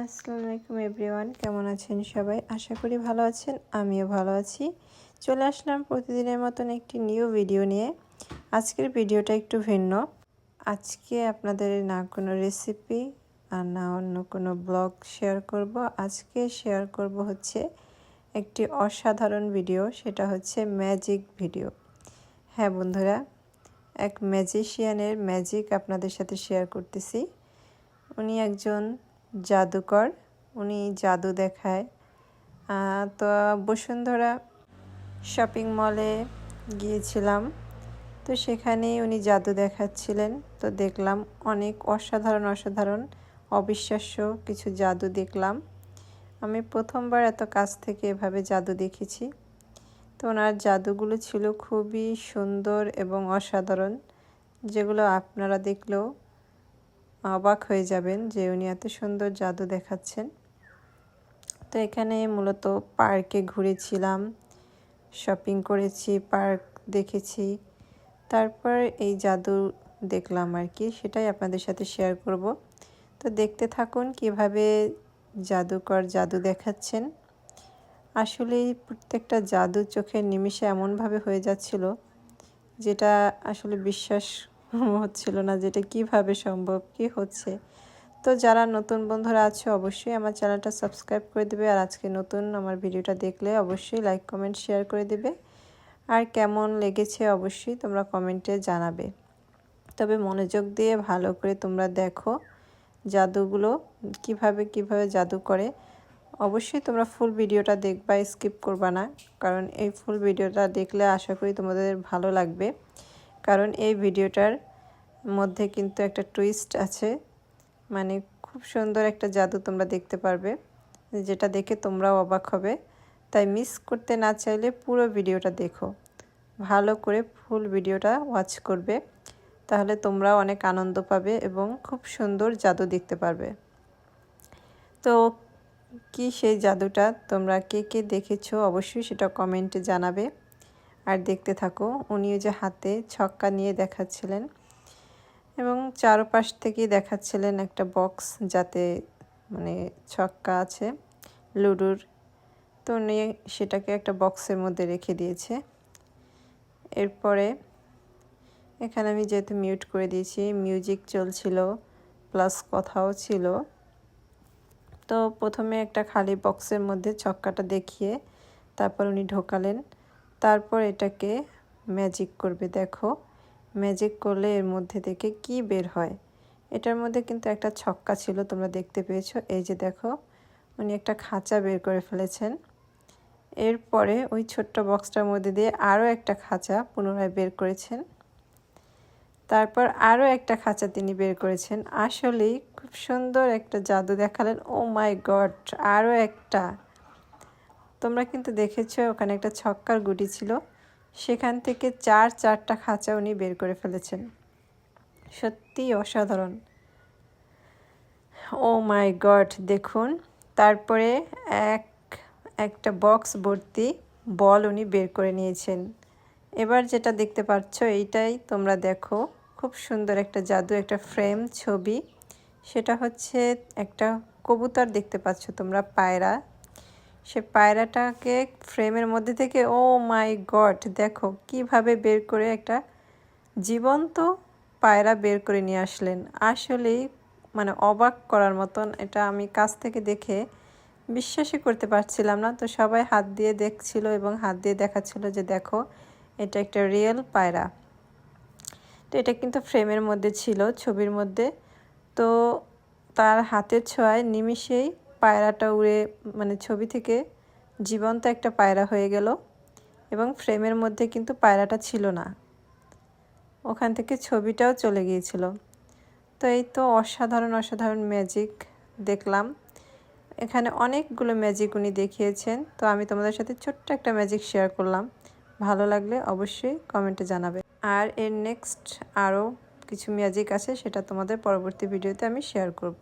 আসসালামু আলাইকুম এভরিওয়ান, কেমন আছেন সবাই? আশা করি ভালো আছেন, আমিও ভালো আছি। চলে আসলাম প্রতিদিনের মতন একটি নিউ ভিডিও নিয়ে। আজকের ভিডিওটা একটু ভিন্ন। আজকে আপনাদের না কোনো রেসিপি আর না অন্য কোনো ব্লগ শেয়ার করব। আজকে শেয়ার করব হচ্ছে একটি অসাধারণ ভিডিও সেটা হচ্ছে ম্যাজিক ভিডিও হ্যাঁ বন্ধুরা, এক ম্যাজিশিয়ানের ম্যাজিক আপনাদের সাথে শেয়ার করতেছি। উনি একজন জাদুকর, উনি জাদু দেখায়। তো বসুন্ধরা শপিং মলে গিয়েছিলাম। তো সেখানে উনি জাদু দেখাচ্ছিলেন। তো দেখলাম অনেক অসাধারণ অসাধারণ, অবিশ্বাস্য কিছু জাদু দেখলাম। আমি প্রথমবার এত কাছ থেকে এভাবে জাদু দেখেছি। তো ওনার জাদুগুলো ছিল খুবই সুন্দর এবং অসাধারণ, যেগুলো আপনারা দেখলেও অবাক হয়ে যাবেন যে উনি এত সুন্দর জাদু দেখাচ্ছেন। তো এখানে মূলত পার্কে ঘুরেছিলাম, শপিং করেছি, পার্ক দেখেছি। তারপর এই জাদু দেখলাম আর কি, সেটাই আপনাদের সাথে শেয়ার করব। তো দেখতে থাকুন কীভাবে জাদুকর জাদু দেখাচ্ছেন। আসলে প্রত্যেকটা জাদু চোখের নিমিষে এমনভাবে হয়ে যাচ্ছিল, যেটা আসলে বিশ্বাস হচ্ছিল না যেটা কীভাবে সম্ভব, কি হচ্ছে। তো যারা নতুন বন্ধুরা আছে, অবশ্যই আমার চ্যানেলটা সাবস্ক্রাইব করে দেবে। আর আজকে নতুন আমার ভিডিওটা দেখলে অবশ্যই লাইক, কমেন্ট, শেয়ার করে দেবে। আর কেমন লেগেছে অবশ্যই তোমরা কমেন্টে জানাবে। তবে মনোযোগ দিয়ে ভালো করে তোমরা দেখো জাদুগুলো, কীভাবে কীভাবে জাদু করে। অবশ্যই তোমরা ফুল ভিডিওটা দেখবা, স্কিপ করবা না। কারণ এই ফুল ভিডিওটা দেখলে আশা করি তোমাদের ভালো লাগবে। কারণ এই ভিডিওটার মধ্যে কিন্তু একটা টুইস্ট আছে। মানে খুব সুন্দর একটা জাদু তোমরা দেখতে পারবে, যেটা দেখে তোমরাও অবাক হবে। তাই মিস করতে না চাইলে পুরো ভিডিওটা দেখো। ভালো করে ফুল ভিডিওটা ওয়াচ করবে, তাহলে তোমরাও অনেক আনন্দ পাবে এবং খুব সুন্দর জাদু দেখতে পারবে। তো কি সেই জাদুটা, তোমরা কে কে দেখেছ অবশ্যই সেটা কমেন্টে জানাবে। আর দেখতে থাকো। উনিও যে হাতে ছক্কা নিয়ে দেখাচ্ছিলেন এবং চারপাশ থেকেই দেখাচ্ছিলেন একটা বক্স যাতে মানে ছক্কা আছে লুডুর। তো উনি সেটাকে একটা বক্সের মধ্যে রেখে দিয়েছে। এরপরে এখানে আমি যেহেতু মিউট করে দিয়েছি, মিউজিক চলছিল, প্লাস কথাও ছিল। তো প্রথমে একটা খালি বক্সের মধ্যে ছক্কাটা দেখিয়ে তারপর উনি ঢোকালেন। তারপর এটাকে ম্যাজিক করবে, দেখো। ম্যাজিক করলে এর মধ্যে থেকে কি বের হয়? এটার মধ্যে কিন্তু একটা ছক্কা ছিল, তোমরা দেখতে পেয়েছ। এই যে দেখো, উনি একটা খাঁচা বের করে ফেলেছেন। এরপরে ওই ছোট্ট বক্সটার মধ্যে দিয়ে আরও একটা খাঁচা পুনরায় বের করেছেন। তারপর আরও একটা খাঁচা তিনি বের করেছেন। আসলেই খুব সুন্দর একটা জাদু দেখালেন। ও মাই গড আরও একটা। তোমরা কিন্তু দেখেছ, ওখানে একটা ছক্কার গুটি ছিল। সেখান থেকে চার চারটা খাঁচা উনি বের করে ফেলেছেন। সত্যি অসাধারণ। ও মাই গড দেখুন, তারপরে এক, একটা বক্স ভর্তি বল উনি বের করে নিয়েছেন। এবার যেটা দেখতে পাচ্ছ, এইটাই তোমরা দেখো। খুব সুন্দর একটা জাদু, একটা ফ্রেম ছবি। সেটা হচ্ছে একটা কবুতর দেখতে পাচ্ছ তোমরা, পায়রা। সে পায়রাটাকে ফ্রেমের মধ্যে থেকে, ও মাই গড, দেখো কীভাবে বের করে একটা জীবন্ত পায়রা বের করে নিয়ে আসলেন। আসলেই মানে অবাক করার মতন এটা আমি কাছ থেকে দেখে বিশ্বাসই করতে পারছিলাম না। তো সবাই হাত দিয়ে দেখছিল এবং হাত দিয়ে দেখাচ্ছিল যে দেখো, এটা একটা রিয়েল পায়রা। তো এটা কিন্তু ফ্রেমের মধ্যে ছিল, ছবির মধ্যে। তো তার হাতের ছোঁয়ায় নিমিষেই পায়রাটা উড়ে মানে ছবি থেকে জীবন্ত একটা পায়রা হয়ে গেল এবং ফ্রেমের মধ্যে কিন্তু পায়রাটা ছিল না। ওখান থেকে ছবিটাও চলে গিয়েছিল। তো এই তো অসাধারণ অসাধারণ ম্যাজিক দেখলাম। এখানে অনেকগুলো ম্যাজিক উনি দেখিয়েছেন। তো আমি তোমাদের সাথে ছোট্ট একটা ম্যাজিক শেয়ার করলাম। ভালো লাগলে অবশ্যই কমেন্টে জানাবে। আর এর নেক্সট আরও কিছু ম্যাজিক আছে, সেটা তোমাদের পরবর্তী ভিডিওতে আমি শেয়ার করব।